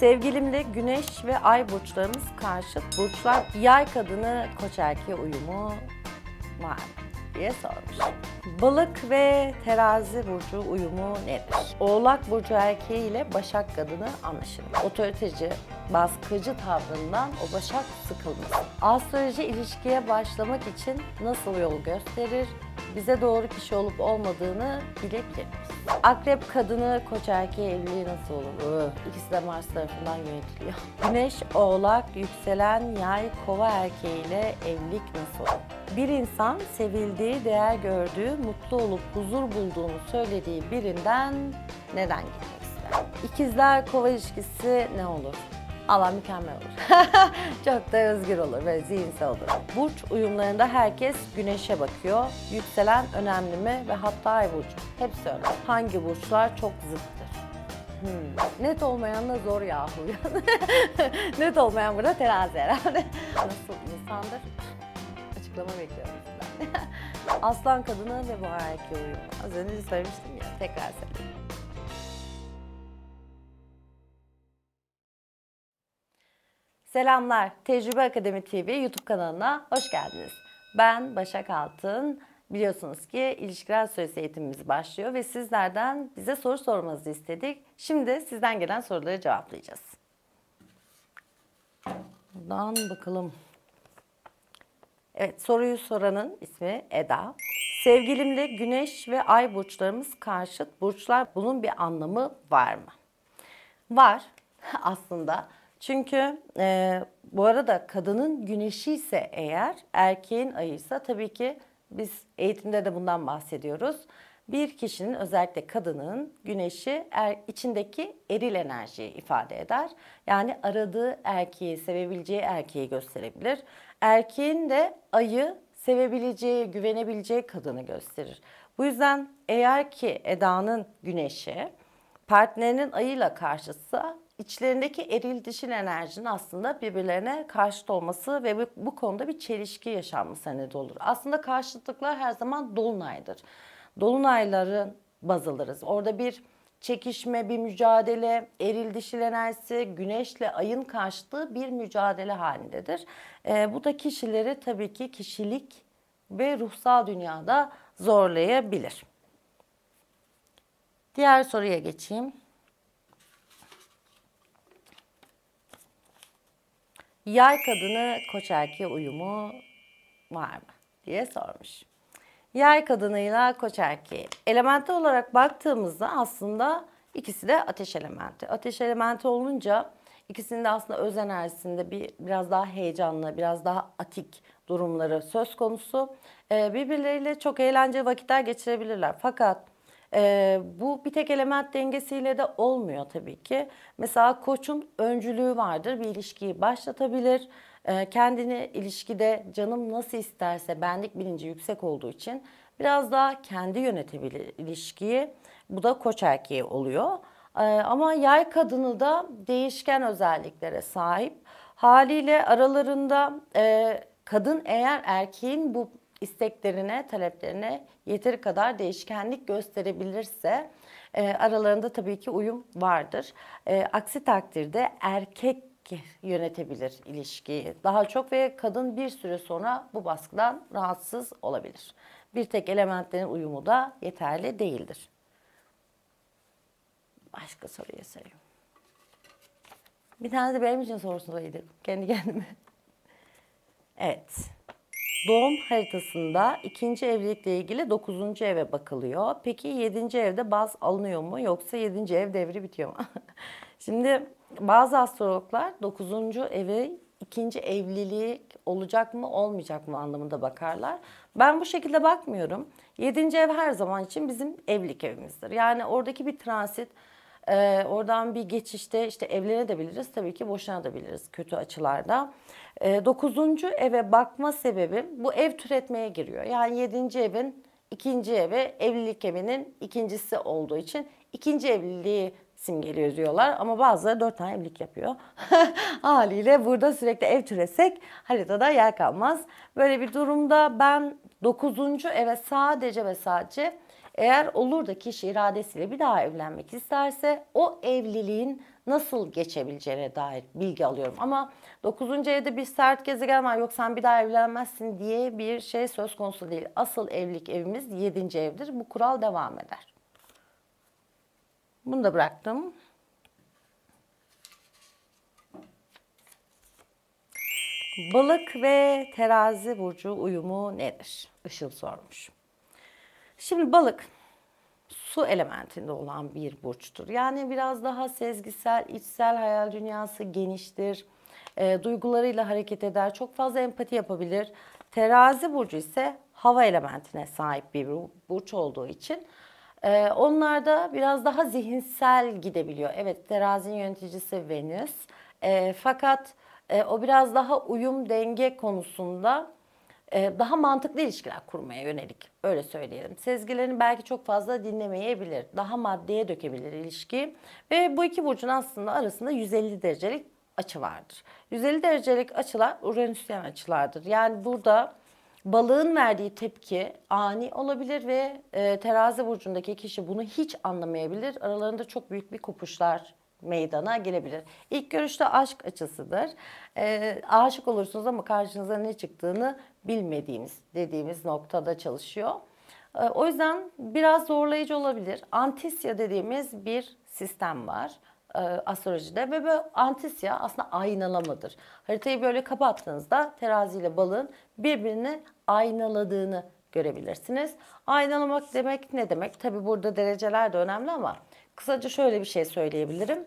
Sevgilimle güneş ve ay burçlarımız karşıt. Burçlar yay kadını koç erkeği uyumu var diye sormuş. Balık ve terazi burcu uyumu nedir? Oğlak burcu erkeği ile başak kadını anlaşılır. Otoriteci, baskıcı tavrından o başak sıkılmaz. Astroloji ilişkiye başlamak için nasıl yol gösterir? Bize doğru kişi olup olmadığını bilebilir miyiz? Akrep kadını koç erkeği evliliği nasıl olur? Öh, İkisi de Mars tarafından yönetiliyor. Güneş, oğlak, yükselen yay, kova erkeğiyle evlilik nasıl olur? Bir insan sevildiği, değer gördüğü, mutlu olup huzur bulduğunu söylediği birinden neden gitmek ister? İkizler kova ilişkisi ne olur? Allah mükemmel olur. Çok da özgür olur ve zihinsel olur. Burç uyumlarında herkes güneşe bakıyor. Yükselen önemli mi ve hatta ay burcu. Hepsi önemli. Hangi burçlar çok zıttır? Hmm. Net olmayan da zor yahu. Net olmayan burada terazi herhalde. Nasıl insandır? Açıklama bekliyorum. Aslan kadını ve boğa erkeği uyumu. Az önce söylemiştim ya. Tekrar söyleyeyim. Selamlar. Tecrübe Akademi TV YouTube kanalına hoş geldiniz. Ben Başak Altın. Biliyorsunuz ki ilişkiler süresi eğitimimiz başlıyor ve sizlerden bize soru sormanızı istedik. Şimdi sizden gelen soruları cevaplayacağız. Buradan bakalım. Evet, soruyu soranın ismi Eda. Sevgilimle güneş ve ay burçlarımız karşıt. Burçlar bunun bir anlamı var mı? Var aslında. Çünkü e, bu arada kadının güneşi ise eğer erkeğin ayı ise tabii ki biz eğitimde de bundan bahsediyoruz. Bir kişinin özellikle kadının güneşi er, içindeki eril enerjiyi ifade eder. Yani aradığı erkeği, sevebileceği erkeği gösterebilir. Erkeğin de ayı sevebileceği, güvenebileceği kadını gösterir. Bu yüzden eğer ki Eda'nın güneşi partnerinin ayıyla karşıtsa içlerindeki eril dişil enerjinin aslında birbirlerine karşıt olması ve bu, konuda bir çelişki yaşanmasına neden olur. Aslında karşıtlıklar her zaman dolunaydır. Dolunayları baz alırız. Orada bir çekişme, bir mücadele, eril dişil enerjisi, güneşle ayın karşıtlığı bir mücadele halindedir. Ee, bu da kişileri tabii ki kişilik ve ruhsal dünyada zorlayabilir. Diğer soruya geçeyim. Yay kadını koç erkeği uyumu var mı diye sormuş. Yay kadınıyla koç erkeği. Elementi olarak baktığımızda aslında ikisi de ateş elementi. Ateş elementi olunca ikisinin de aslında öz enerjisinde bir biraz daha heyecanlı, biraz daha atik durumları söz konusu. Ee, birbirleriyle çok eğlenceli vakitler geçirebilirler. Fakat ee, bu bir tek element dengesiyle de olmuyor tabii ki. Mesela koçun öncülüğü vardır. Bir ilişkiyi başlatabilir. Ee, kendini ilişkide canım nasıl isterse benlik bilinci yüksek olduğu için biraz daha kendi yönetebilir ilişkiyi. Bu da koç erkeği oluyor. Ee, ama yay kadını da değişken özelliklere sahip. Haliyle aralarında e, kadın eğer erkeğin bu isteklerine, taleplerine yeteri kadar değişkenlik gösterebilirse e, aralarında tabii ki uyum vardır. E, aksi takdirde erkek yönetebilir ilişkiyi daha çok ve kadın bir süre sonra bu baskıdan rahatsız olabilir. Bir tek elementlerin uyumu da yeterli değildir. Başka soruya sorayım. Bir tane de benim için sorusaydı kendi kendime. Evet. Doğum haritasında ikinci evlilikle ilgili dokuzuncu eve bakılıyor. Peki yedinci evde baz alınıyor mu yoksa yedinci ev devri bitiyor mu? Şimdi bazı astrologlar dokuzuncu evi ikinci evliliği olacak mı olmayacak mı anlamında bakarlar. Ben bu şekilde bakmıyorum. Yedinci ev her zaman için bizim evlilik evimizdir. Yani oradaki bir transit, e, oradan bir geçişte işte evlenebiliriz tabii ki boşanabiliriz kötü açılarda. E, dokuzuncu eve bakma sebebi bu ev türetmeye giriyor. Yani yedinci evin ikinci eve evlilik evinin ikincisi olduğu için ikinci evliliği simgeliyor diyorlar. Ama bazıları dört tane evlilik yapıyor. Haliyle burada sürekli ev türesek haritada yer kalmaz. Böyle bir durumda ben dokuzuncu eve sadece ve sadece eğer olur da kişi iradesiyle bir daha evlenmek isterse o evliliğin nasıl geçebileceğine dair bilgi alıyorum. Ama 9. evde bir sert gezegen var yok sen bir daha evlenmezsin diye bir şey söz konusu değil. Asıl evlilik evimiz 7. evdir. Bu kural devam eder. Bunu da bıraktım. Balık ve terazi burcu uyumu nedir? Işıl sormuş. Şimdi balık su elementinde olan bir burçtur. Yani biraz daha sezgisel, içsel hayal dünyası geniştir. E, duygularıyla hareket eder. Çok fazla empati yapabilir. Terazi burcu ise hava elementine sahip bir bur- burç olduğu için e, onlar da biraz daha zihinsel gidebiliyor. Evet terazinin yöneticisi Venüs. E, fakat e, o biraz daha uyum denge konusunda daha mantıklı ilişkiler kurmaya yönelik öyle söyleyelim. Sezgilerini belki çok fazla dinlemeyebilir. Daha maddeye dökebilir ilişkiyi. Ve bu iki burcun aslında arasında 150 derecelik açı vardır. 150 derecelik açılar Uranüsyen açılardır. Yani burada balığın verdiği tepki ani olabilir ve e, terazi burcundaki kişi bunu hiç anlamayabilir. Aralarında çok büyük bir kopuşlar meydana gelebilir. İlk görüşte aşk açısıdır. E, aşık olursunuz ama karşınıza ne çıktığını bilmediğimiz dediğimiz noktada çalışıyor. E, o yüzden biraz zorlayıcı olabilir. Antisya dediğimiz bir sistem var e, astrolojide ve bu antisya aslında aynalamadır. Haritayı böyle kapattığınızda terazi ile balığın birbirini aynaladığını görebilirsiniz. Aynalamak demek ne demek? Tabi burada dereceler de önemli ama kısaca şöyle bir şey söyleyebilirim.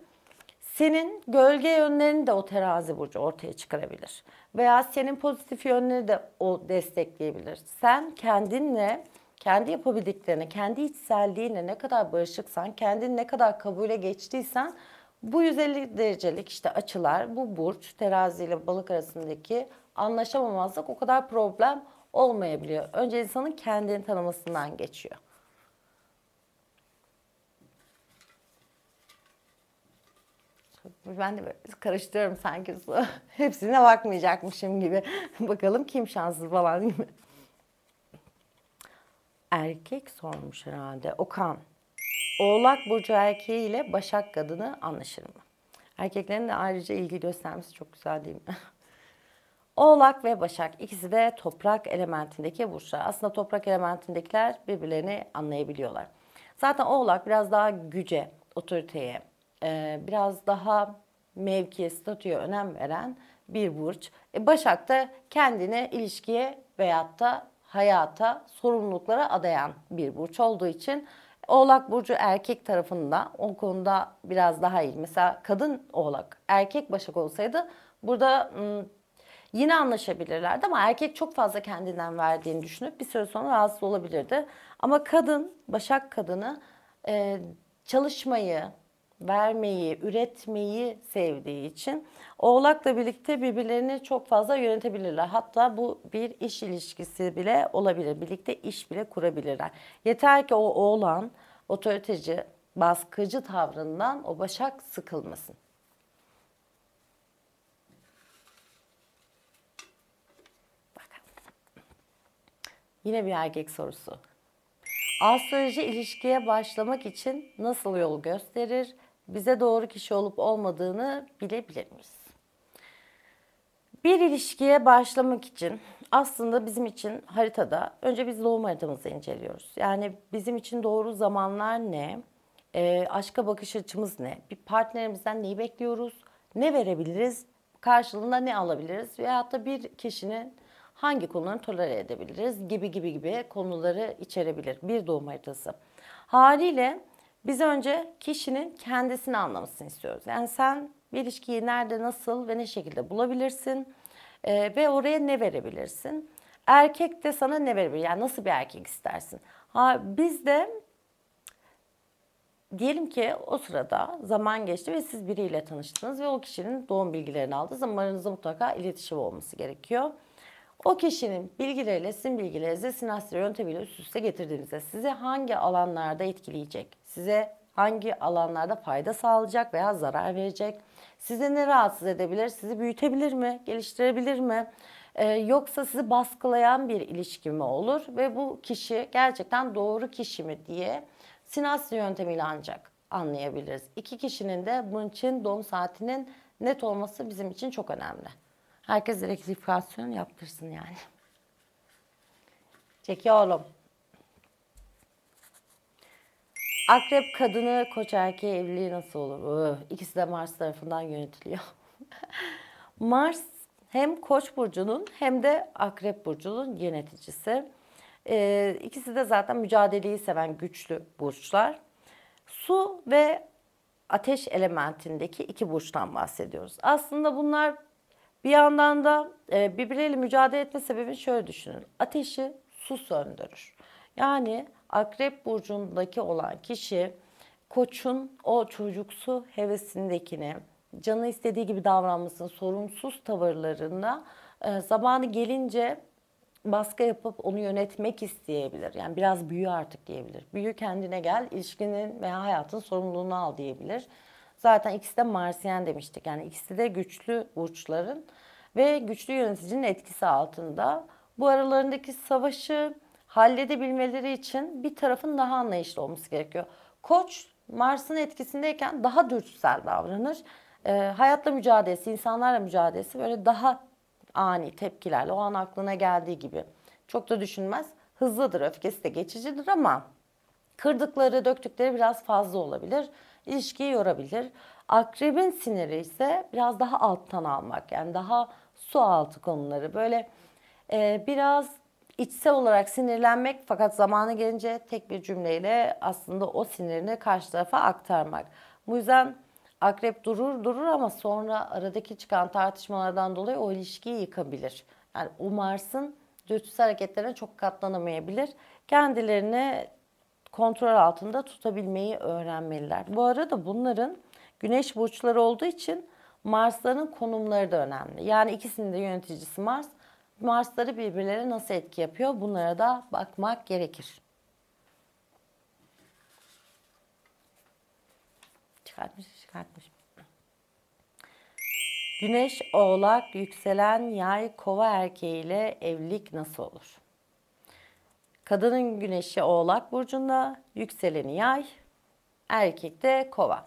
Senin gölge yönlerini de o terazi burcu ortaya çıkarabilir. Veya senin pozitif yönleri de o destekleyebilir. Sen kendinle, kendi yapabildiklerine, kendi içselliğine ne kadar barışıksan, kendini ne kadar kabule geçtiysen bu 150 derecelik işte açılar, bu burç, terazi ile balık arasındaki anlaşamamazlık o kadar problem olmayabiliyor. Önce insanın kendini tanımasından geçiyor. Ben de karıştırıyorum sanki. Hepsine bakmayacakmışım gibi. Bakalım kim şanslı falan mi? Erkek sormuş herhalde. Okan. Oğlak burcu erkeği ile Başak kadını anlaşır mı? Erkeklerin de ayrıca ilgi göstermesi çok güzel değil mi? Oğlak ve Başak ikisi de toprak elementindeki burçlar. Aslında toprak elementindekiler birbirlerini anlayabiliyorlar. Zaten Oğlak biraz daha güce, otoriteye, e, biraz daha mevkiye, statüye önem veren bir burç. E, Başak da kendini ilişkiye veyahut da hayata, sorumluluklara adayan bir burç olduğu için Oğlak burcu erkek tarafında o konuda biraz daha iyi. Mesela kadın Oğlak, erkek Başak olsaydı burada yine anlaşabilirlerdi ama erkek çok fazla kendinden verdiğini düşünüp bir süre sonra rahatsız olabilirdi. Ama kadın, Başak kadını çalışmayı, vermeyi, üretmeyi sevdiği için Oğlak'la birlikte birbirlerini çok fazla yönetebilirler. Hatta bu bir iş ilişkisi bile olabilir. Birlikte iş bile kurabilirler. Yeter ki o oğlan otoriteci, baskıcı tavrından o Başak sıkılmasın. Bakalım. Yine bir erkek sorusu. Astroloji ilişkiye başlamak için nasıl yol gösterir? Bize doğru kişi olup olmadığını bilebilir miyiz? Bir ilişkiye başlamak için aslında bizim için haritada önce biz doğum haritamızı inceliyoruz. Yani bizim için doğru zamanlar ne? E, aşka bakış açımız ne? Bir partnerimizden neyi bekliyoruz? Ne verebiliriz? Karşılığında ne alabiliriz? Veyahut da bir kişinin hangi konuları tolere edebiliriz gibi gibi gibi konuları içerebilir bir doğum haritası. Haliyle biz önce kişinin kendisini anlamasını istiyoruz. Yani sen bir ilişkiyi nerede, nasıl ve ne şekilde bulabilirsin Ee, ve oraya ne verebilirsin? Erkek de sana ne verebilir? Yani nasıl bir erkek istersin? Ha, biz de Diyelim ki o sırada zaman geçti ve siz biriyle tanıştınız ve o kişinin doğum bilgilerini aldınız ama aranızda mutlaka iletişim olması gerekiyor. O kişinin bilgileriyle sizin bilgilerinizi sinastri yöntemiyle üst üste getirdiğinizde sizi hangi alanlarda etkileyecek? Size hangi alanlarda fayda sağlayacak veya zarar verecek? Sizi ne rahatsız edebilir? Sizi büyütebilir mi? Geliştirebilir mi? Ee, yoksa sizi baskılayan bir ilişki mi olur? Ve bu kişi gerçekten doğru kişi mi diye sinastri yöntemiyle ancak anlayabiliriz. İki kişinin de bunun için doğum saatinin net olması bizim için çok önemli. Herkes rektifikasyon yaptırsın yani. Çekiyorum. Akrep kadını, koç erkeği evliliği nasıl olur? Öh, İkisi de Mars tarafından yönetiliyor. Mars hem Koç burcunun hem de Akrep burcunun yöneticisi. Ee, ikisi de zaten mücadeleyi seven güçlü burçlar. Su ve ateş elementindeki iki burçtan bahsediyoruz. Aslında bunlar bir yandan da e, birbirleriyle mücadele etme sebebini şöyle düşünün. Ateşi su söndürür. Yani akrep burcundaki olan kişi koçun o çocuksu hevesindekini, canı istediği gibi davranmasını, sorumsuz tavırlarında e, zamanı gelince baskı yapıp onu yönetmek isteyebilir. Yani biraz büyü artık diyebilir. Büyü kendine gel, ilişkinin veya hayatın sorumluluğunu al diyebilir. Zaten ikisi de Marsiyen demiştik. Yani ikisi de güçlü burçların ve güçlü yöneticinin etkisi altında. Bu aralarındaki savaşı halledebilmeleri için bir tarafın daha anlayışlı olması gerekiyor. Koç Mars'ın etkisindeyken daha dürtüsel davranır. Ee, hayatla mücadelesi, insanlarla mücadelesi böyle daha ani tepkilerle o an aklına geldiği gibi. Çok da düşünmez. Hızlıdır, öfkesi de geçicidir ama kırdıkları, döktükleri biraz fazla olabilir. İlişkiyi yorabilir. Akrebin siniri ise biraz daha alttan almak. Yani daha su altı konuları. Böyle e, biraz içsel olarak sinirlenmek fakat zamanı gelince tek bir cümleyle aslında o sinirini karşı tarafa aktarmak. Bu yüzden akrep durur durur ama sonra aradaki çıkan tartışmalardan dolayı o ilişkiyi yıkabilir. Yani o Mars'ın hareketlerine çok katlanamayabilir. Kendilerini kontrol altında tutabilmeyi öğrenmeliler. Bu arada bunların güneş burçları olduğu için Mars'ların konumları da önemli. Yani ikisinin de yöneticisi Mars. Marsları birbirlerine nasıl etki yapıyor bunlara da bakmak gerekir. Çıkartmış, çıkartmış. Güneş, oğlak, yükselen yay, kova erkeğiyle evlilik nasıl olur? Kadının güneşi oğlak burcunda, yükseleni yay, erkek de kova.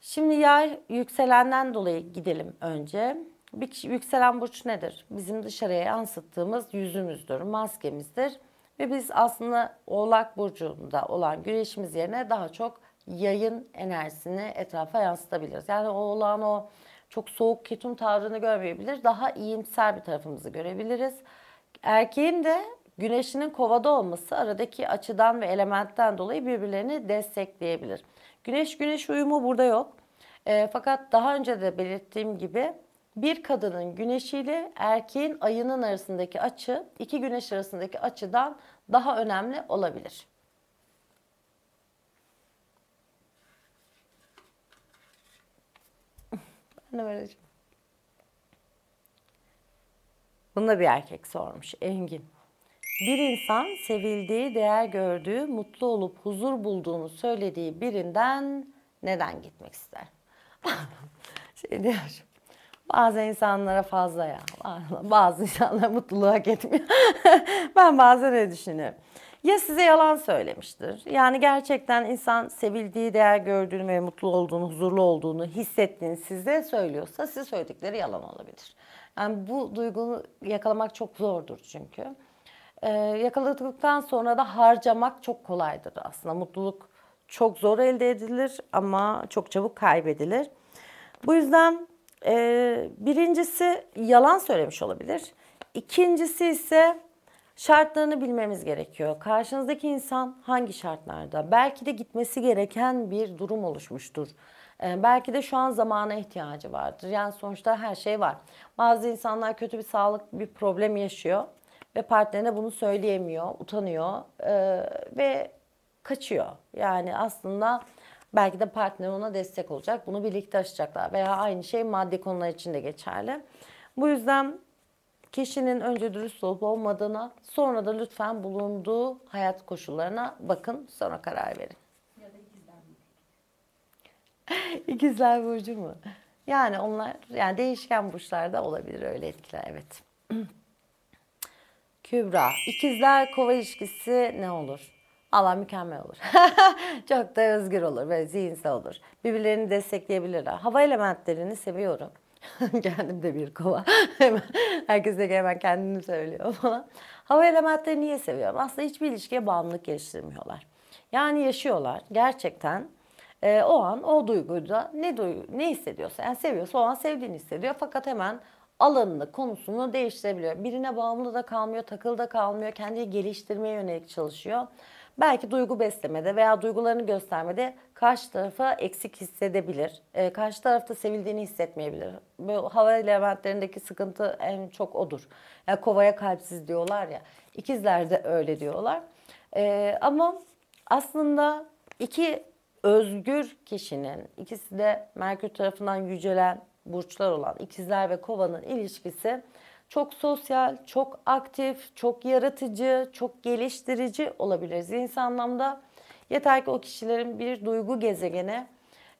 Şimdi yay yükselenden dolayı gidelim önce. Bir kişi- yükselen burç nedir? Bizim dışarıya yansıttığımız yüzümüzdür, maskemizdir. Ve biz aslında oğlak burcunda olan güneşimiz yerine daha çok yayın enerjisini etrafa yansıtabiliriz. Yani oğlan o çok soğuk ketum tavrını görmeyebilir. Daha iyimser bir tarafımızı görebiliriz. Erkeğin de güneşinin kovada olması aradaki açıdan ve elementten dolayı birbirlerini destekleyebilir. Güneş güneş uyumu burada yok. E, fakat daha önce de belirttiğim gibi bir kadının güneşiyle erkeğin ayının arasındaki açı iki güneş arasındaki açıdan daha önemli olabilir. Ben de. Bunu da bir erkek sormuş. Engin. Bir insan sevildiği, değer gördüğü, mutlu olup huzur bulduğunu söylediği birinden neden gitmek ister? şey diyor. Bazı insanlara fazla ya. Bazı insanlar mutluluğu hak etmiyor. ben bazen öyle düşünüyorum. Ya size yalan söylemiştir. Yani gerçekten insan sevildiği, değer gördüğünü ve mutlu olduğunu, huzurlu olduğunu hissettiğini size söylüyorsa size söyledikleri yalan olabilir. Yani bu duygunu yakalamak çok zordur çünkü. Ee, yakaladıktan sonra da harcamak çok kolaydır aslında. Mutluluk çok zor elde edilir ama çok çabuk kaybedilir. Bu yüzden e, birincisi yalan söylemiş olabilir. İkincisi ise şartlarını bilmemiz gerekiyor. Karşınızdaki insan hangi şartlarda? Belki de gitmesi gereken bir durum oluşmuştur. E, belki de şu an zamana ihtiyacı vardır. Yani sonuçta her şey var. Bazı insanlar kötü bir sağlık bir problem yaşıyor ve partnerine bunu söyleyemiyor, utanıyor e, ve kaçıyor. Yani aslında belki de partner ona destek olacak. Bunu birlikte aşacaklar veya aynı şey maddi konular için de geçerli. Bu yüzden kişinin önce dürüst olup olmadığına sonra da lütfen bulunduğu hayat koşullarına bakın sonra karar verin. İkizler burcu mu? Yani onlar yani değişken burçlarda olabilir öyle etkiler evet. Kübra, ikizler kova ilişkisi ne olur? Allah mükemmel olur. Çok da özgür olur ve zihinsel olur. Birbirlerini destekleyebilirler. Hava elementlerini seviyorum. Kendim de bir kova. herkes de hemen kendini söylüyor falan. Hava elementlerini niye seviyorum? Aslında hiçbir ilişkiye bağımlılık geliştirmiyorlar. Yani yaşıyorlar gerçekten. e, o an o duyguyla ne duygu, ne hissediyorsa yani seviyorsa o an sevdiğini hissediyor fakat hemen alanını, konusunu değiştirebiliyor. Birine bağımlı da kalmıyor, takılı da kalmıyor. Kendini geliştirmeye yönelik çalışıyor. Belki duygu beslemede veya duygularını göstermede karşı tarafa eksik hissedebilir. Ee, karşı tarafta sevildiğini hissetmeyebilir. Bu hava elementlerindeki sıkıntı en çok odur. Yani kovaya kalpsiz diyorlar ya. İkizler de öyle diyorlar. Ee, ama aslında iki özgür kişinin, ikisi de Merkür tarafından yücelen burçlar olan ikizler ve kovanın ilişkisi çok sosyal, çok aktif, çok yaratıcı, çok geliştirici olabilir zihinsel anlamda. Yeter ki o kişilerin bir duygu gezegeni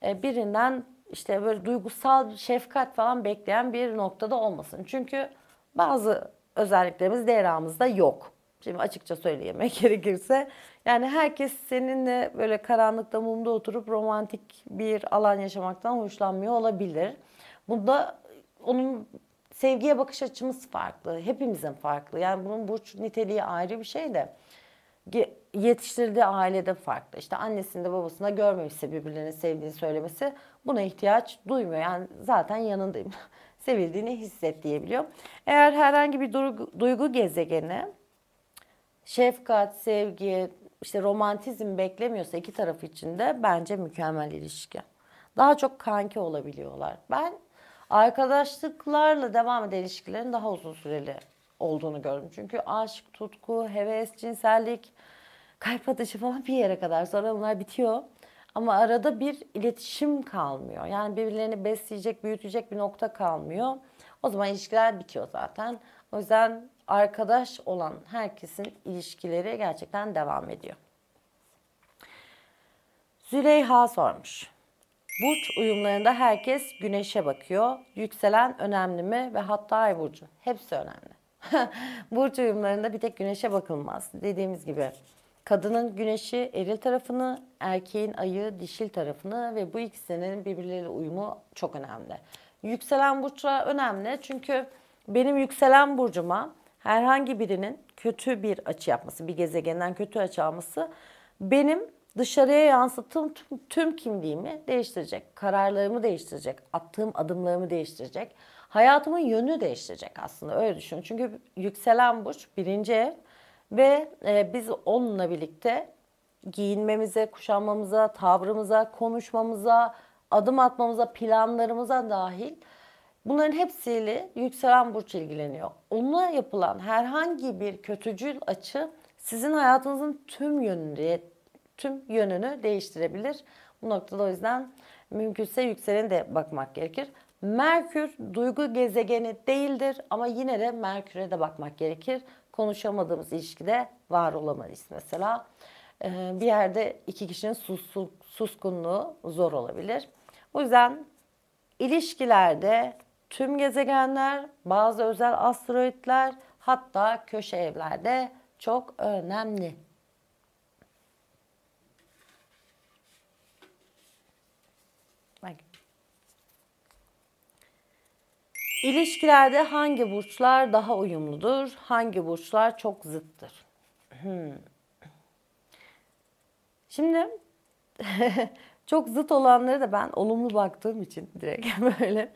e, birinden işte böyle duygusal şefkat falan bekleyen bir noktada olmasın. Çünkü bazı özelliklerimiz DRA'mızda yok. Şimdi açıkça söyleyemek gerekirse. Yani herkes seninle böyle karanlıkta mumda oturup romantik bir alan yaşamaktan hoşlanmıyor olabilir. Bunda onun sevgiye bakış açımız farklı. Hepimizin farklı. Yani bunun burç niteliği ayrı bir şey de yetiştirdiği ailede farklı. İşte annesinde babasında görmemişse birbirlerini sevdiğini söylemesi buna ihtiyaç duymuyor. Yani zaten yanındayım. Sevildiğini hisset diyebiliyor. Eğer herhangi bir duygu, duygu gezegeni şefkat, sevgi, işte romantizm beklemiyorsa iki taraf için de bence mükemmel ilişki. Daha çok kanki olabiliyorlar. Ben arkadaşlıklarla devam eden ilişkilerin daha uzun süreli olduğunu gördüm. Çünkü aşk, tutku, heves, cinsellik, kalp atışı falan bir yere kadar sonra bunlar bitiyor. Ama arada bir iletişim kalmıyor. Yani birbirlerini besleyecek, büyütecek bir nokta kalmıyor. O zaman ilişkiler bitiyor zaten. O yüzden arkadaş olan herkesin ilişkileri gerçekten devam ediyor. Züleyha sormuş. Burç uyumlarında herkes güneşe bakıyor. Yükselen önemli mi ve hatta ay burcu. Hepsi önemli. Burç uyumlarında bir tek güneşe bakılmaz. Dediğimiz gibi kadının güneşi eril tarafını, erkeğin ayı dişil tarafını ve bu ikisinin birbirleriyle uyumu çok önemli. Yükselen burçlar önemli çünkü benim yükselen burcuma herhangi birinin kötü bir açı yapması, bir gezegenden kötü açı alması benim dışarıya yansıttığım tüm, tüm kimliğimi değiştirecek. Kararlarımı değiştirecek. Attığım adımlarımı değiştirecek. Hayatımın yönünü değiştirecek aslında öyle düşün. Çünkü yükselen burç birinci ev ve e, biz onunla birlikte giyinmemize, kuşanmamıza, tavrımıza, konuşmamıza, adım atmamıza, planlarımıza dahil bunların hepsiyle yükselen burç ilgileniyor. Onunla yapılan herhangi bir kötücül açı sizin hayatınızın tüm yönünü, tüm yönünü değiştirebilir. Bu noktada o yüzden mümkünse yükselene de bakmak gerekir. Merkür duygu gezegeni değildir ama yine de Merkür'e de bakmak gerekir. Konuşamadığımız ilişkide var olamayız mesela. Ee, Bir yerde iki kişinin sus, suskunluğu zor olabilir. O yüzden ilişkilerde tüm gezegenler, bazı özel asteroidler hatta köşe evlerde çok önemli. İlişkilerde hangi burçlar daha uyumludur? Hangi burçlar çok zıttır? Hmm. Şimdi çok zıt olanları da ben olumlu baktığım için direkt böyle.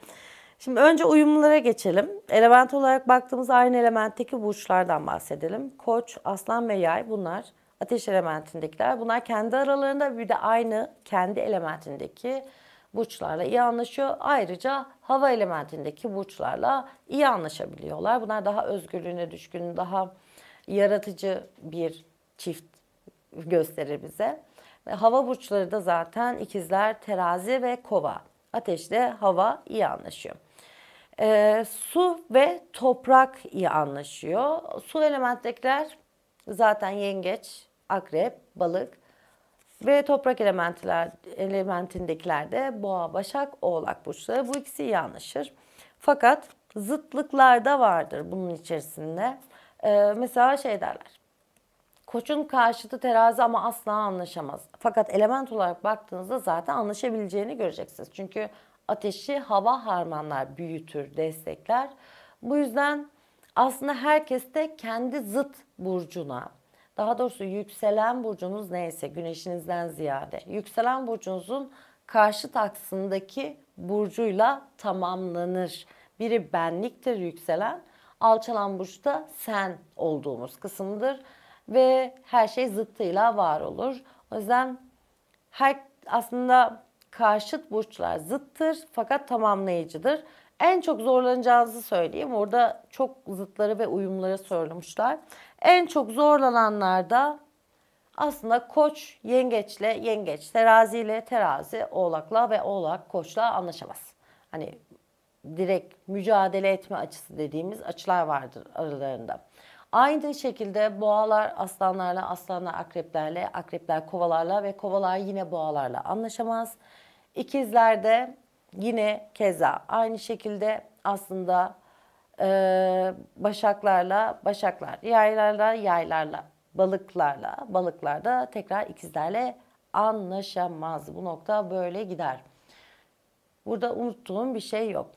Şimdi önce uyumlulara geçelim. Element olarak baktığımız aynı elementteki burçlardan bahsedelim. Koç, aslan ve yay bunlar ateş elementindekiler. Bunlar kendi aralarında bir de aynı kendi elementindeki burçlarla iyi anlaşıyor. Ayrıca hava elementindeki burçlarla iyi anlaşabiliyorlar. Bunlar daha özgürlüğüne düşkün, daha yaratıcı bir çift gösterir bize. Ve hava burçları da zaten ikizler, terazi ve kova. Ateşle hava iyi anlaşıyor. Ee, su ve toprak iyi anlaşıyor. Su elementtekiler zaten yengeç, akrep, balık ve toprak elementiler, elementindekiler de boğa, başak, oğlak burçları. Bu ikisi iyi anlaşır. Fakat zıtlıklar da vardır bunun içerisinde. Ee, mesela şey derler. Koçun karşıtı terazi ama asla anlaşamaz. Fakat element olarak baktığınızda zaten anlaşabileceğini göreceksiniz. Çünkü ateşi hava harmanlar, büyütür, destekler. Bu yüzden aslında herkes de kendi zıt burcuna, daha doğrusu yükselen burcunuz neyse güneşinizden ziyade, yükselen burcunuzun karşıt aksındaki burcuyla tamamlanır. Biri benliktir yükselen, alçalan burç da sen olduğumuz kısımdır ve her şey zıttıyla var olur. O yüzden her aslında karşıt burçlar zıttır fakat tamamlayıcıdır. En çok zorlanacağınızı söyleyeyim. Orada çok zıtları ve uyumları sorulmuşlar. En çok zorlananlarda aslında koç yengeçle yengeç, teraziyle terazi, oğlakla ve oğlak koçla anlaşamaz. Hani direkt mücadele etme açısı dediğimiz açılar vardır aralarında. Aynı şekilde boğalar aslanlarla, aslanlar akreplerle, akrepler kovalarla ve kovalar yine boğalarla anlaşamaz. İkizler de yine keza aynı şekilde aslında e, başaklarla, başaklar, yaylarla, yaylarla, balıklarla, balıklar da tekrar ikizlerle anlaşamaz. Bu nokta böyle gider. Burada unuttuğum bir şey yok.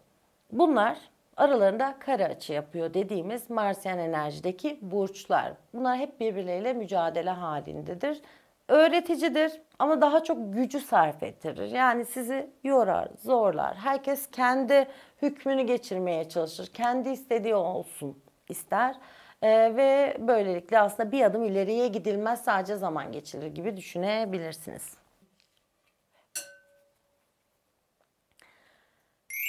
Bunlar aralarında kare açı yapıyor dediğimiz Marsiyen enerjideki burçlar. Bunlar hep birbirleriyle mücadele halindedir. Öğreticidir ama daha çok gücü sarf ettirir. Yani sizi yorar, zorlar. Herkes kendi hükmünü geçirmeye çalışır. Kendi istediği olsun ister. Ee, ve böylelikle aslında bir adım ileriye gidilmez sadece zaman geçirir gibi düşünebilirsiniz.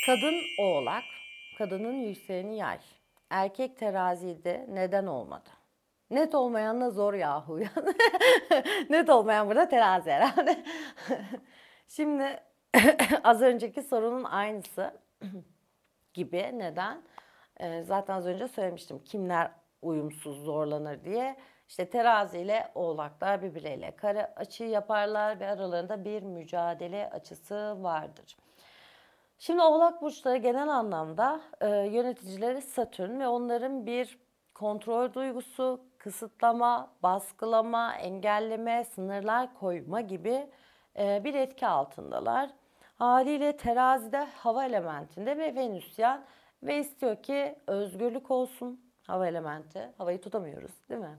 Kadın oğlak, kadının yükseleni yay. Erkek terazide neden olmadı? Net olmayan da zor yahu. Net olmayan burada terazi herhalde. Şimdi az önceki sorunun aynısı gibi. Neden? Ee, zaten az önce söylemiştim. Kimler uyumsuz zorlanır diye. İşte terazi ile oğlaklar birbirleriyle kare açı yaparlar ve aralarında bir mücadele açısı vardır. Şimdi oğlak burçları genel anlamda e, yöneticileri Satürn ve onların bir kontrol duygusu, kısıtlama, baskılama, engelleme, sınırlar koyma gibi e, bir etki altındalar. Haliyle terazide hava elementinde ve Venüsyen ve istiyor ki özgürlük olsun hava elementi. Havayı tutamıyoruz değil mi?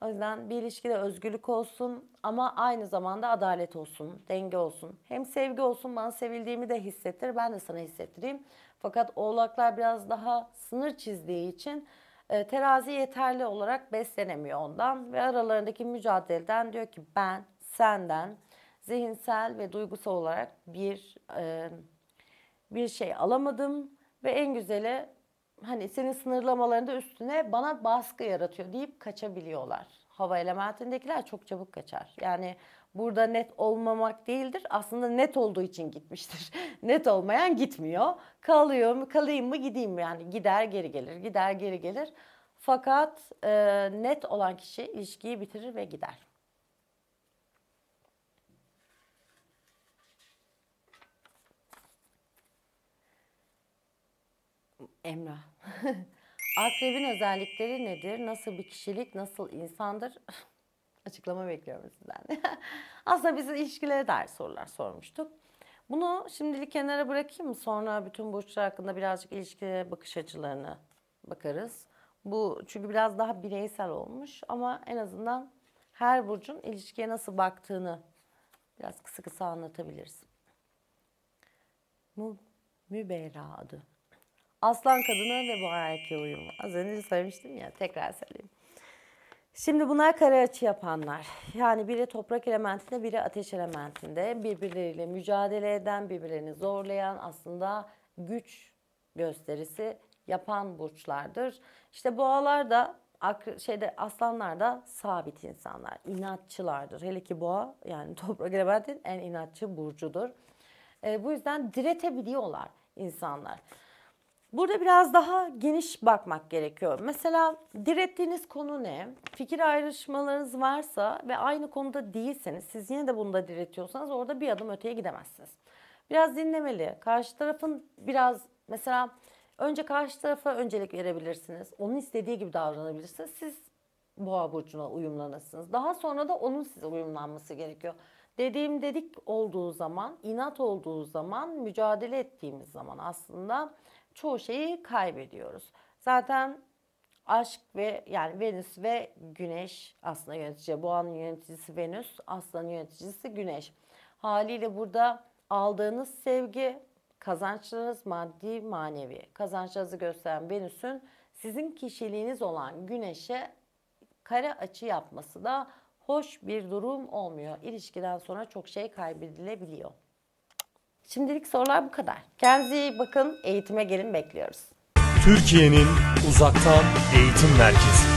O yüzden bir ilişkide özgürlük olsun ama aynı zamanda adalet olsun, denge olsun. Hem sevgi olsun, bana sevildiğimi de hissettir, ben de sana hissettireyim. Fakat oğlaklar biraz daha sınır çizdiği için e, terazi yeterli olarak beslenemiyor ondan ve aralarındaki mücadeleden diyor ki ben senden zihinsel ve duygusal olarak bir e, bir şey alamadım ve en güzeli hani senin sınırlamalarında üstüne bana baskı yaratıyor deyip kaçabiliyorlar. Hava elementindekiler çok çabuk kaçar. Yani burada net olmamak değildir. Aslında net olduğu için gitmiştir. net olmayan gitmiyor. Kalıyor mu, kalayım mı, gideyim mi? Yani gider geri gelir, gider geri gelir. Fakat e, net olan kişi ilişkiyi bitirir ve gider. Emrah. Akrebin özellikleri nedir? Nasıl bir kişilik, nasıl insandır? Açıklama bekliyorum sizden. Aslında biz ilişkilere dair sorular sormuştuk. Bunu şimdilik kenara bırakayım mı? Sonra bütün burçlar hakkında birazcık ilişkilere bakış açılarına bakarız. Bu çünkü biraz daha bireysel olmuş ama en azından her burcun ilişkiye nasıl baktığını biraz kısa kısa anlatabiliriz. Mu, Mübera adı. Aslan kadını ve boğa erkeği uyumu. Az önce söylemiştim ya tekrar söyleyeyim. Şimdi bunlar kare açı yapanlar. Yani biri toprak elementinde, biri ateş elementinde. Birbirleriyle mücadele eden, birbirlerini zorlayan aslında güç gösterisi yapan burçlardır. İşte boğalar da şeyde aslanlar da sabit insanlar, inatçılardır. Hele ki boğa yani toprak elementin en inatçı burcudur. E, bu yüzden diretebiliyorlar insanlar. Burada biraz daha geniş bakmak gerekiyor. Mesela direttiğiniz konu ne? Fikir ayrışmalarınız varsa ve aynı konuda değilseniz, siz yine de bunda diretiyorsanız orada bir adım öteye gidemezsiniz. Biraz dinlemeli. Karşı tarafın biraz mesela önce karşı tarafa öncelik verebilirsiniz. Onun istediği gibi davranabilirsiniz. Siz boğa burcuna uyumlanırsınız. Daha sonra da onun size uyumlanması gerekiyor. Dediğim dedik olduğu zaman, inat olduğu zaman, mücadele ettiğimiz zaman aslında çoğu şeyi kaybediyoruz. Zaten aşk ve yani Venüs ve Güneş aslında yönetici. Boğanın yöneticisi Venüs, aslanın yöneticisi Güneş. Haliyle burada aldığınız sevgi, kazançlarınız maddi manevi, kazançlarınızı gösteren Venüs'ün sizin kişiliğiniz olan Güneş'e kare açı yapması da hoş bir durum olmuyor. İlişkiden sonra çok şey kaybedilebiliyor. Şimdilik sorular bu kadar. Kendinize iyi bakın. Eğitime gelin bekliyoruz. Türkiye'nin uzaktan eğitim merkezi.